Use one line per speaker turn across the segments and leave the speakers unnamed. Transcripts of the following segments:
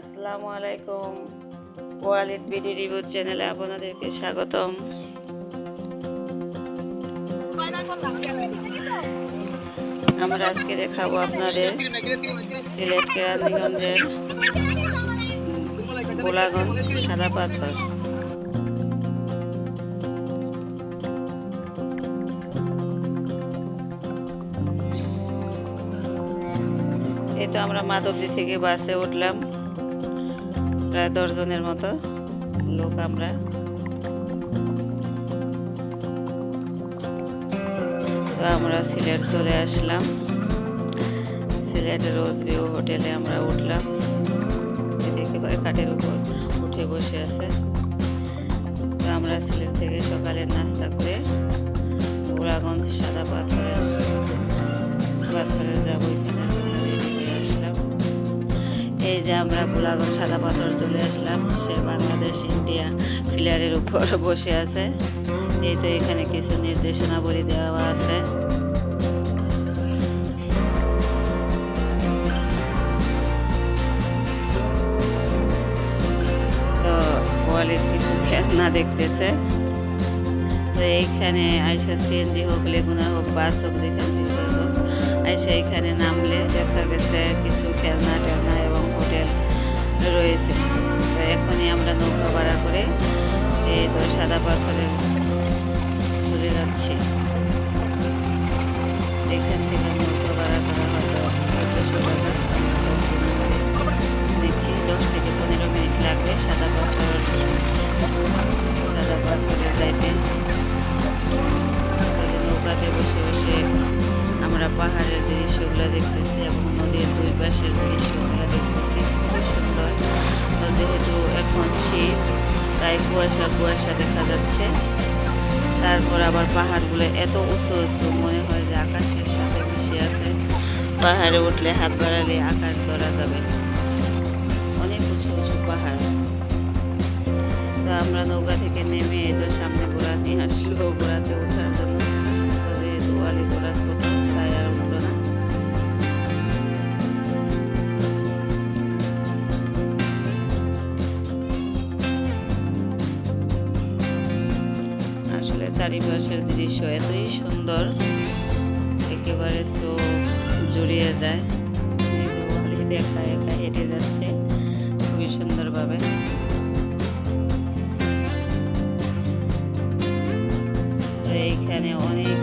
আসসালামু আলাইকুম। Walid BD review চ্যানেলে আপনাদেরকে স্বাগতম। আমরা আজকে দেখাবো আপনাদের সিলেট কেরানীগঞ্জের গোলাগঞ্জ সাদা পাথর। এই তো আমরা মাধবদী থেকে বাসে উঠলাম। প্রায় দশজনের মতো লোক আমরা। তো আমরা সিলেট চলে আসলাম। সিলেটের রোজ ভিউ হোটেলে আমরা উঠলাম। এদিকে একেবারে কাঠের উপর উঠে বসে আছে। তো আমরা সিলেট থেকে সকালে নাস্তা করে গোড়াগঞ্জ সাদা পাথরে পাথরে যাব এখানে। এই যে আমরা গোলাগঞ্জ সাদা পাথর চলে আসলাম, সে বাংলাদেশ, ইন্ডিয়া পিলারের উপর বসে আছে। এই তো এখানে কিছু নির্দেশনাবলী দেওয়া আছে। তো কিছু খেলনা দেখতেছে। তো এইখানে আইসা সিএনজি হোক, লেগুনা হোক, বাস হোক, যেখান থেকে আইসা এখানে নামলে দেখা গেছে কিছু খেলনা টেলনা রয়েছে। তো এখনই আমরা নৌকা ভাড়া করে এই তো সাদা পাথরের চলে যাচ্ছি। এখান থেকে নৌকা ভাড়া করা টাকা। দেখছি দশ থেকে পনেরো মিনিট লাগবে সাদা পাথর, সাদা পাথরে যাইতে নৌকাতে বসে বসে আমরা পাহাড়ের দৃশ্যগুলো দেখতেছি এবং নদীর দুই পাশের দৃশ্যগুলো দেখতেছি। যেহেতু এখন শীত, তাই কুয়াশা কুয়াশা দেখা যাচ্ছে। তারপর আবার পাহাড়গুলো এত উঁচু উঁচু, মনে হয় যে আকাশের সাথে মিশে আছে। পাহাড়ে উঠলে হাত বাড়ালে আকাশ ধরা যাবে। অনেক উঁচু উঁচু পাহাড়। তো আমরা নৌকা থেকে নেমে তো সামনে ঘোড়া নিয়ে আসলো। ঘোড়াতে ওঠার জন্য। ওয়ালি ঘোড়া। আসলে চারিপাশের দৃশ্য এতই সুন্দর একেবারে চোখ জুড়িয়ে যায়। একা একা হেঁটে যাচ্ছে খুবই সুন্দরভাবে। তো এইখানে অনেক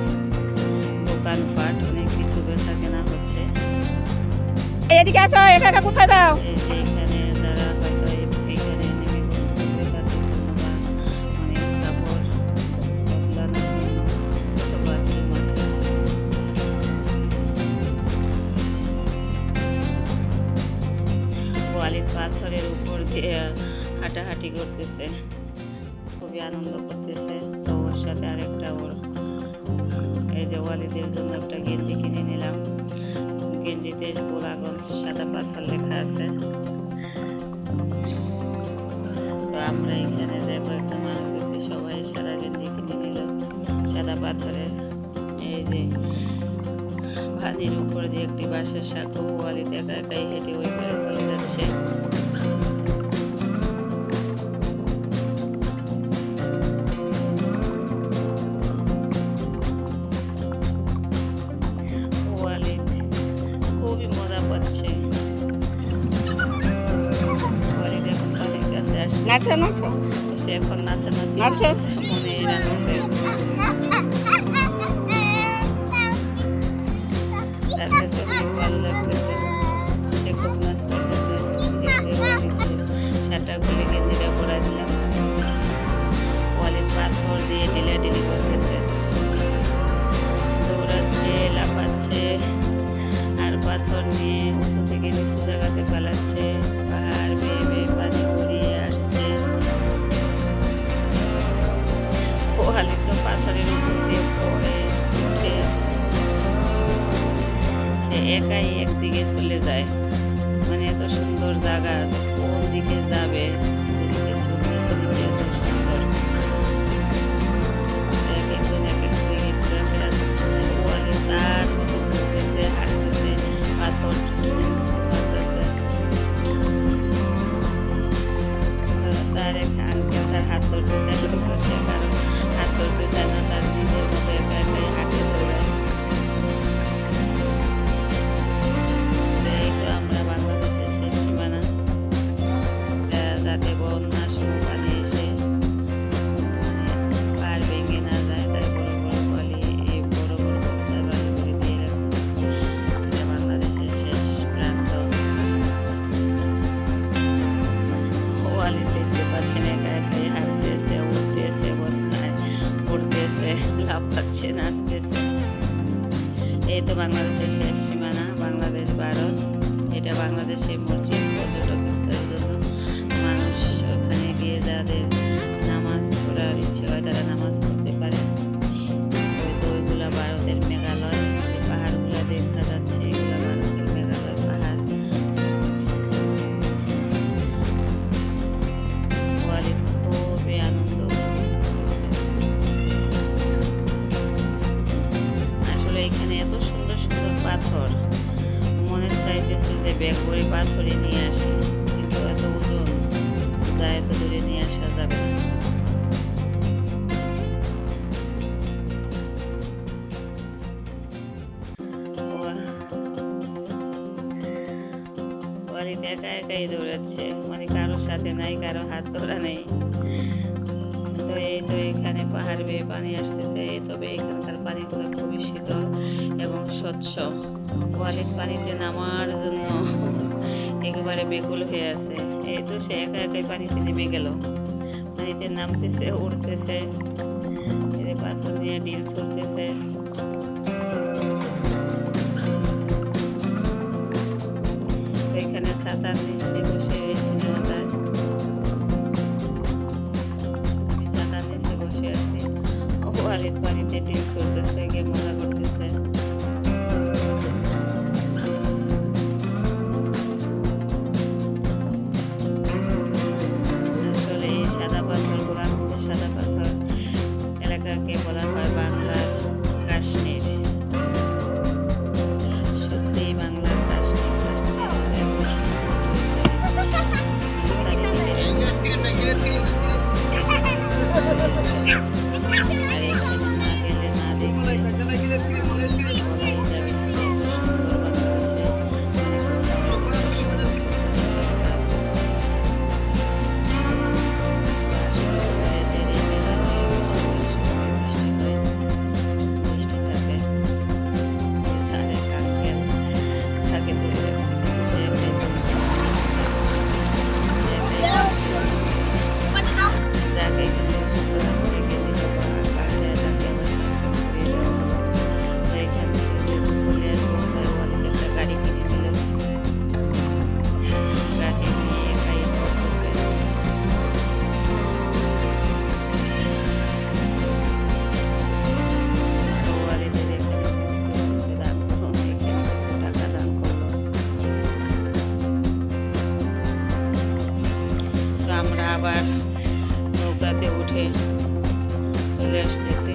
দোকানপাট অনেক কিছু বেচা কেনা হচ্ছে।
এদিকে আসো একা একা কোথায় দাও?
এই পাথরের উপর দিয়ে হাঁটাহাঁটি করতেছে। খুবই আনন্দ করতেছে। তো ওর সাথে আরেকটা ওর, এই যে ওয়ালিদের জন্য একটা গেঞ্জি কিনে নিলাম। গেঞ্জিতে গোলাগঞ্জ সাদা পাথর লেখা আছে। তো আমরা এখানে যে কয়েকটা মানুষ সবাই সাদা গেঞ্জি কিনে নিলাম সাদা পাথরের, এই যে ভানির উপর দিয়ে একটি বাঁশের সাঁকো ওয়ালিতে একা একাই হেঁটে ওই পারে চলে যাচ্ছে।
নাচো নাচো।
সে এখন
নাচো।
একাই একদিকে চলে যায়। মানে এত সুন্দর জায়গা কোন দিকে যাবে। এই তো বাংলাদেশের শেষ সীমা। ব্যাগ করে পার করে নিয়ে আসি। কিন্তু এত ওজন তা এত দূরে নিয়ে আসা যাবে না। একা একাই দৌড়াচ্ছে। মানে কারোর সাথে নাই, কারও হাত ধরা নেই। তো এই তো এখানে পাহাড় বেয়ে পানি আসতেছে তবে এখানকার পানিগুলো খুবই শীতল এবং স্বচ্ছ। ওয়ালের পানিতে নামার জন্য একেবারে বেকুল হয়ে আছে। এই তো সে একা একাই পানিতে নেমে গেল। পানিতে নামতেছে উঠতেছে পাথর নিয়ে ডিল চলতেছে। Yeah. আমরা আবার নৌকাতে উঠে চলে আসতেছি।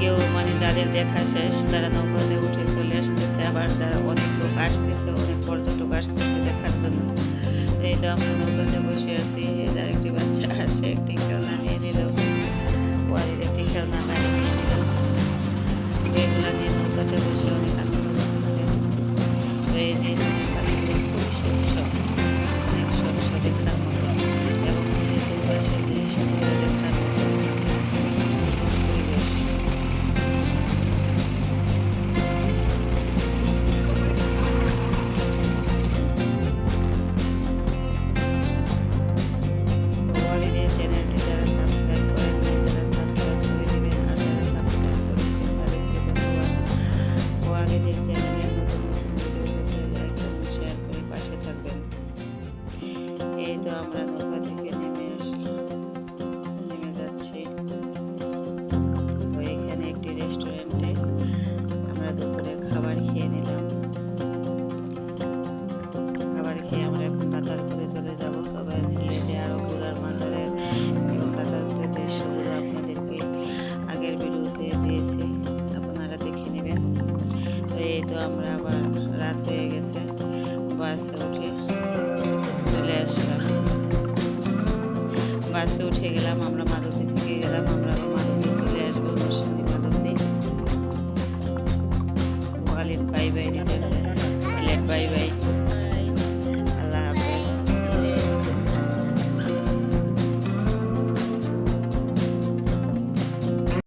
কেউ মানে যাদের দেখা শেষ, তারা নৌকাতে উঠে চলে আসতেছে। আবার তারা অনেক লোক আসতেছে, অনেক পর্যটক আসতেছে দেখার জন্য। এইটা আমরা নৌকাতে বাসে উঠে গেলাম আমরা মাদুতে থেকে গেলাম আমরা